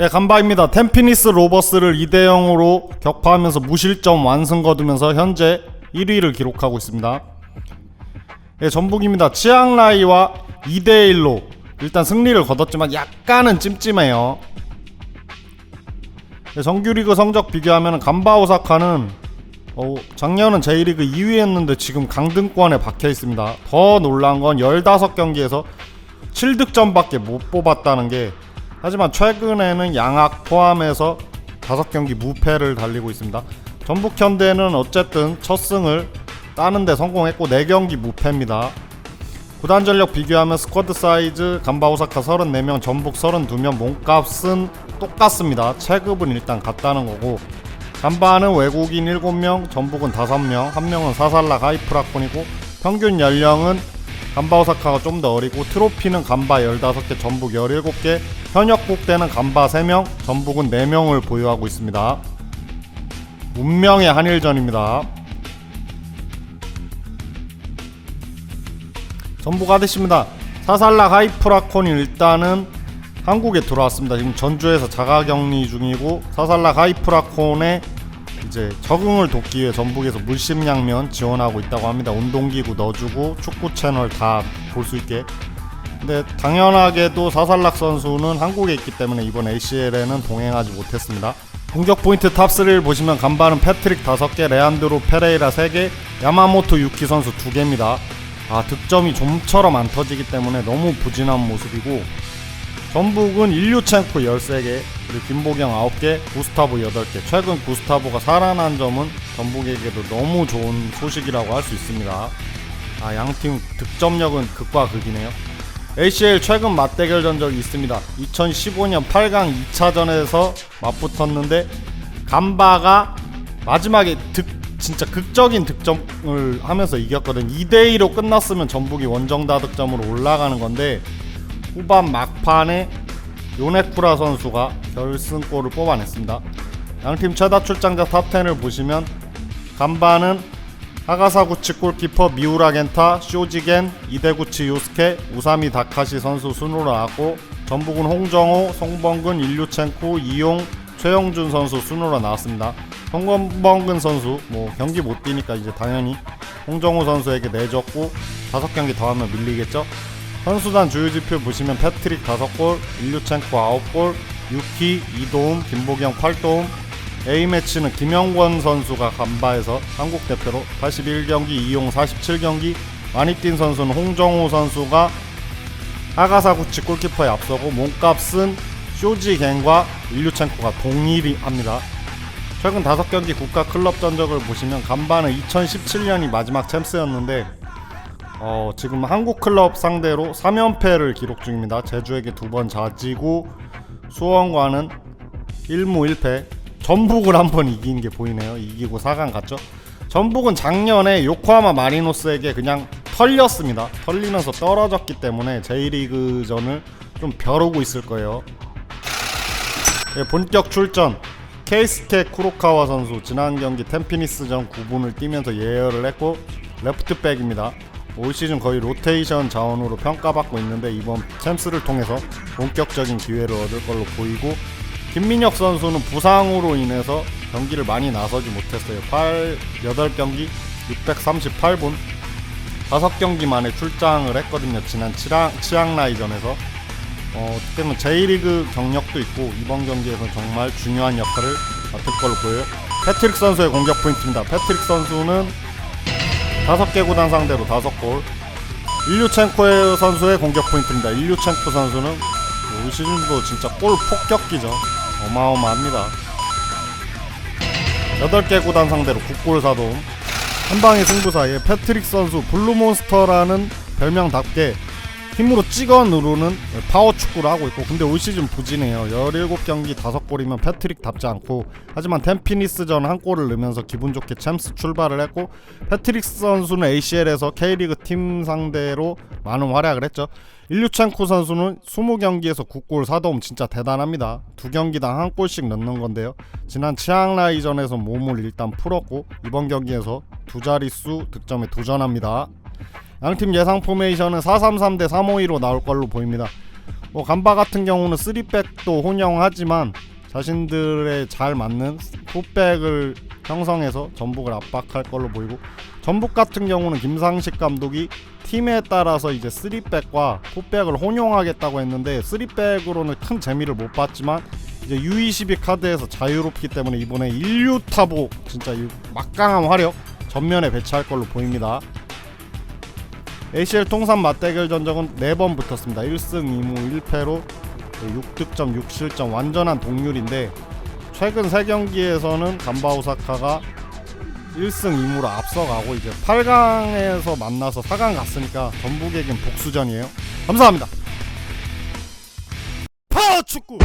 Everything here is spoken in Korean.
예, 간바입니다. 템피니스 로버스를 2대 0으로 격파하면서 무실점 완승 거두면서 현재 1위를 기록하고 있습니다. 예, 전북입니다. 치앙라이와 2대 1로 일단 승리를 거뒀지만 약간은 찜찜해요. 예, 정규리그 성적 비교하면 간바 오사카는 어, 작년은 J리그 2위였는데 지금 강등권에 박혀 있습니다. 더 놀란 건 15경기에서 7득점밖에 못 뽑았다는 게 하지만 최근에는 양악 포함해서 5경기 무패를 달리고 있습니다. 전북 현대는 어쨌든 첫 승을 따는데 성공했고 4경기 무패입니다. 구단 전력 비교하면 스쿼드 사이즈 간바 오사카 34명, 전북 32명 몸값은 똑같습니다. 체급은 일단 같다는 거고 간바는 외국인 7명, 전북은 5명, 한 명은 사살라 하이프라콘이고 평균 연령은 간바 오사카가 좀 더 어리고 트로피는 간바 15개, 전북 17개, 현역 국 대는 간바 3명, 전북은 4명을 보유하고 있습니다. 운명의 한일전입니다. 전북 아저씨입니다. 사살라 하이프라콘이 일단은 한국에 들어왔습니다. 지금 전주에서 자가격리 중이고 사살라 하이프라콘에 이제 적응을 돕기 위해 전북에서 물심양면 지원하고 있다고 합니다. 운동기구 넣어주고 축구 채널 다 볼 수 있게. 근데 당연하게도 사살락 선수는 한국에 있기 때문에 이번 ACL에는 동행하지 못했습니다. 공격 포인트 탑3를 보시면 간바는 패트릭 5개, 레안드로 페레이라 3개, 야마모토 유키 선수 2개입니다. 아 득점이 좀처럼 안 터지기 때문에 너무 부진한 모습이고 전북은 일류첸코 13개 그리고 김보경 9개 구스타보 8개. 최근 구스타보가 살아난 점은 전북에게도 너무 좋은 소식이라고 할 수 있습니다. 아 양팀 득점력은 극과 극이네요. ACL 최근 맞대결 전적이 있습니다. 2015년 8강 2차전에서 맞붙었는데 간바가 마지막에 득 진짜 극적인 득점을 하면서 이겼거든 2대 2로 끝났으면 전북이 원정 다득점으로 올라가는 건데 후반 막판에 요네쿠라 선수가 결승골을 뽑아냈습니다. 양팀 최다 출장자 탑10을 보시면 간바는 하가사구치 골키퍼 미우라 겐타, 쇼지겐, 이대구치 요스케, 우사미 다카시 선수 순으로 나왔고 전북은 홍정호, 송범근, 일류첸코, 이용, 최영준 선수 순으로 나왔습니다. 송범근 선수 뭐 경기 못 뛰니까 이제 당연히 홍정호 선수에게 내줬고 다섯 경기 더 하면 밀리겠죠. 선수단 주요 지표 보시면 패트릭 5골, 일류첸코 9골, 유키 2도움, 김보경 8도움, A매치는 김영권 선수가 간바에서 한국 대표로 81경기, 이용 47경기, 많이 뛴 선수는 홍정호 선수가 하가사구치 골키퍼에 앞서고 몸값은 쇼지겐과 일류첸코가 동일히 합니다. 최근 5경기 국가 클럽 전적을 보시면 간바는 2017년이 마지막 챔스였는데 어, 지금 한국 클럽 상대로 3연패를 기록 중입니다. 제주에게 두 번 자지고 수원과는 1무 1패. 전북을 한 번 이긴 게 보이네요. 이기고 4강 갔죠. 전북은 작년에 요코하마 마리노스에게 그냥 털렸습니다. 털리면서 떨어졌기 때문에 J리그전을 좀 벼르고 있을 거예요. 예, 본격 출전 케이스케 쿠로카와 선수 지난 경기 템피니스전 9분을 뛰면서 예열을 했고 레프트백입니다. 올 시즌 거의 로테이션 자원으로 평가받고 있는데 이번 챔스를 통해서 본격적인 기회를 얻을 걸로 보이고 김민혁 선수는 부상으로 인해서 경기를 많이 나서지 못했어요. 8, 8경기 638분 5경기 만에 출장을 했거든요. 지난 치랑, 치앙라이전에서 어, 보면 J리그 경력도 있고 이번 경기에서 정말 중요한 역할을 맡을 걸로 보여요. 패트릭 선수의 공격 포인트입니다. 패트릭 선수는 다섯 개 구단 상대로 다섯 골. 일류첸코 선수의 공격 포인트입니다. 일류첸코 선수는 올 시즌도 진짜 골 폭격기죠. 어마어마합니다. 8개 구단 상대로 9골 사도움. 한 방의 승부사에 패트릭 선수 블루몬스터라는 별명답게 힘으로 찍어 누르는 파워 축구를 하고 있고 근데 올 시즌 부진해요. 17경기 5골이면 패트릭 답지 않고 하지만 템피니스전 한 골을 넣으면서 기분 좋게 챔스 출발을 했고 패트릭 선수는 ACL에서 K리그 팀 상대로 많은 활약을 했죠. 일류첸코 선수는 20경기에서 9골 4도움 진짜 대단합니다. 두 경기당 한 골씩 넣는 건데요. 지난 치앙라이전에서 몸을 일단 풀었고 이번 경기에서 두 자릿수 득점에 도전합니다 양팀 예상 포메이션은 433 대 352로 나올 걸로 보입니다. 뭐 간바 같은 경우는 3백도 혼영하지만 자신들의 잘 맞는 4백을 형성해서 전북을 압박할 걸로 보이고 전북 같은 경우는 김상식 감독이 팀에 따라서 이제 3백과 4백을 혼용하겠다고 했는데 3백으로는 큰 재미를 못 봤지만 이제 U22 카드에서 자유롭기 때문에 이번에 인류 타보 진짜 이 막강한 화력 전면에 배치할 걸로 보입니다. ACL 통산 맞대결 전적은 4번 붙었습니다. 1승 2무 1패로 6득점 6실점 완전한 동률인데 최근 3경기에서는 간바 오사카가 1승 2무로 앞서가고 이제 8강에서 만나서 4강 갔으니까 전북에겐 복수전이에요. 감사합니다. 파워 축구